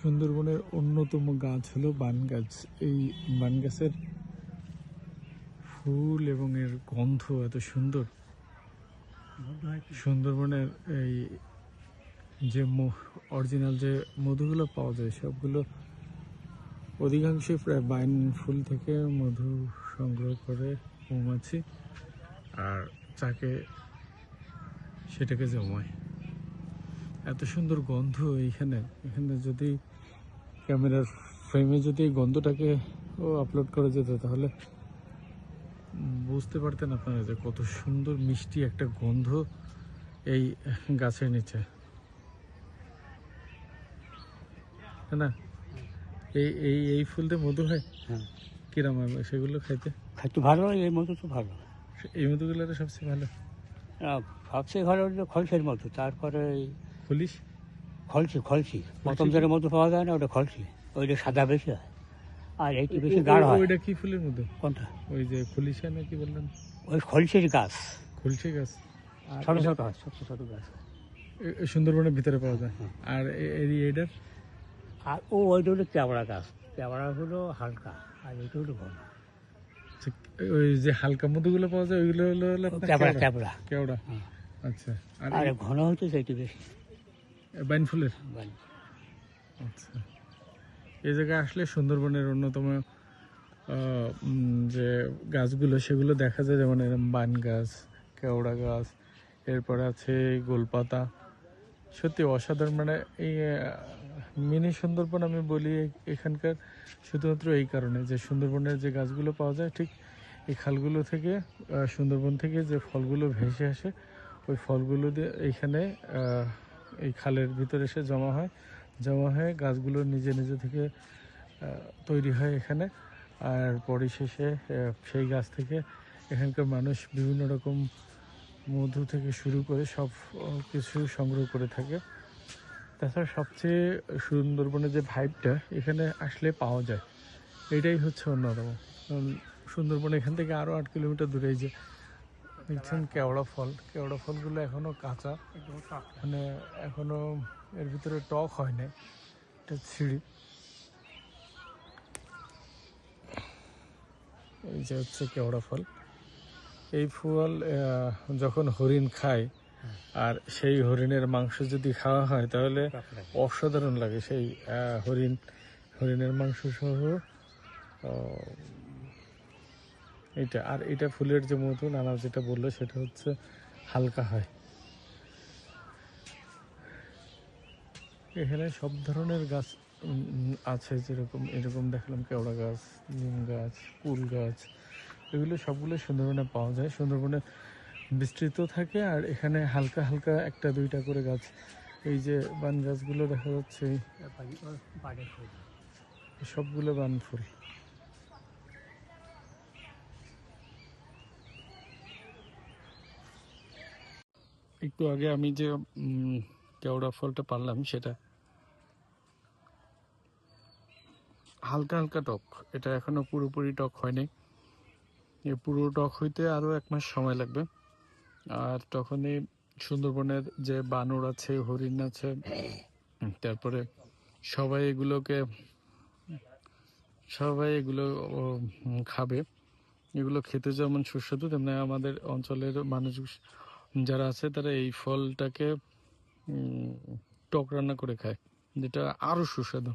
সুন্দরবনের অন্যতম গাছ হলো বান গাছ। এই বান গাছের ফুল এবং এর গন্ধ এত সুন্দর। সুন্দরবনের এই যে অরিজিনাল যে মধুগুলো পাওয়া যায়, সবগুলো অধিকাংশই প্রায় বাইন ফুল থেকে মধু সংগ্রহ করে মৌমাছি, আর চাকে সেটাকে জমায় এত সুন্দর গন্ধ এইখানে। এখানে যদি ক্যামেরার ফ্রেমে যদি এই গন্ধটাকে ও আপলোড করা যেত তাহলে বুঝতে পারতেন আপনারা যে কত সুন্দর মিষ্টি একটা গন্ধ এই গাছের নিচে। না? এই এই এই ফুলতে মধু হয়? হ্যাঁ। কিরম হয় সেগুলো খাইতে? খাইতে ভালো এই মধু তো ভালো এই মধুগুলো তো সবচেয়ে ভালো। সবচেয়ে ভালো হলো খলসের মধু তারপরে খলসি খলসি। প্রথম যেটা মধু পাওয়া যায় না ওটা খলসি। ওইটা সাদা বেশি হয়। আর এইটি বেশি গাঢ় হয়। ওইটা কি ফুলের মধ্যে? কোনটা? ওই যে ফুলিশা নাকি বললেন? ওই খলসির গাছ। খুলছে গাছ। ছোট ছোট হয় ছোট ছোট গাছ। সুন্দরবনের ভিতরে পাওয়া যায়। আর এ- এই এটার? আর ও ওইটা হলো কেওড়া গাছ। কেওড়া হলো হালকা আর এইটা হলো ঘন ওই যে হালকা মধুগুলো পাওয়া যায় ওইগুলো হলো। কেওড়া কেওড়া? হ্যাঁ। আচ্ছা আর আর ঘন হচ্ছে সেইটি বেশি। বাইন ফুলের? বালি। আচ্ছা। এই জায়গায় আসলে সুন্দরবনের অন্যতম যে গাছগুলো সেগুলো দেখা যায় যেমন এরকম বান গাছ কেওড়া গাছ এরপর আছে গোলপাতা। সত্যি অসাধারণ মানে এই মিনি সুন্দরবন আমি বলি এখানকার শুধুমাত্র এই কারণে যে সুন্দরবনের যে গাছগুলো পাওয়া যায় ঠিক এই খালগুলো থেকে সুন্দরবন থেকে যে ফলগুলো ভেসে আসে ওই ফলগুলো দিয়ে এইখানে আহ, এই খালের ভিতরে এসে জমা হয়। জমা হয়ে গাছগুলো নিজে নিজে থেকে তৈরি হয় এখানে। আর পরিশেষে সেই গাছ থেকে এখানকার মানুষ বিভিন্ন রকম মধু থেকে শুরু করে সব কিছু সংগ্রহ করে থাকে। তাছাড়া সবচেয়ে সুন্দরবনের যে ভাইবটা এখানে আসলে পাওয়া যায়। এটাই হচ্ছে অন্যতম। কারণ সুন্দরবন এখান থেকে আরও আট কিলোমিটার দূরে যে দেখছেন কেওড়া ফল। কেওড়া ফলগুলো এখনও কাঁচা। মানে এখনও এর ভিতরে টক হয় নাই এটা ছিঁড়ি। এই যে হচ্ছে কেওড়া ফল। এই ফল যখন হরিণ খায়, আর সেই হরিণের মাংস যদি খাওয়া হয়, তাহলে অসাধারণ লাগে সেই হরিণ, হরিণের মাংস সহ এটা আর এটা ফুলের যে মধু নানা যেটা বলল সেটা হচ্ছে হালকা হয়। এখানে সব ধরনের গাছ আছে যেরকম এরকম দেখলাম কেওড়া গাছ নিম গাছ কুল গাছ এগুলো সবগুলো সুন্দরবনে পাওয়া যায়। সুন্দরবনে বিস্তৃত থাকে আর এখানে হালকা হালকা একটা দুইটা করে গাছ। এই যে বান গাছগুলো দেখা যাচ্ছে এই সবগুলো বান ফুল। একটু আগে আমি যে কেওড়া ফলটা পারলাম সেটা। হালকা হালকা টক। এটা এখনও পুরোপুরি টক হয়নি। এ পুরো টক হইতে আরও এক মাস সময় লাগবে। আর তখনই সুন্দরবনের যে বানর আছে, হরিণ আছে তারপরে সবাই এগুলোকে, সবাই এগুলো খাবে। এগুলো খেতে যেমন সুস্বাদু, তেমনি আমাদের অঞ্চলের মানুষ যারা আছে তারা এই ফলটাকে টক রান্না করে খায় যেটা আরও সুস্বাদু।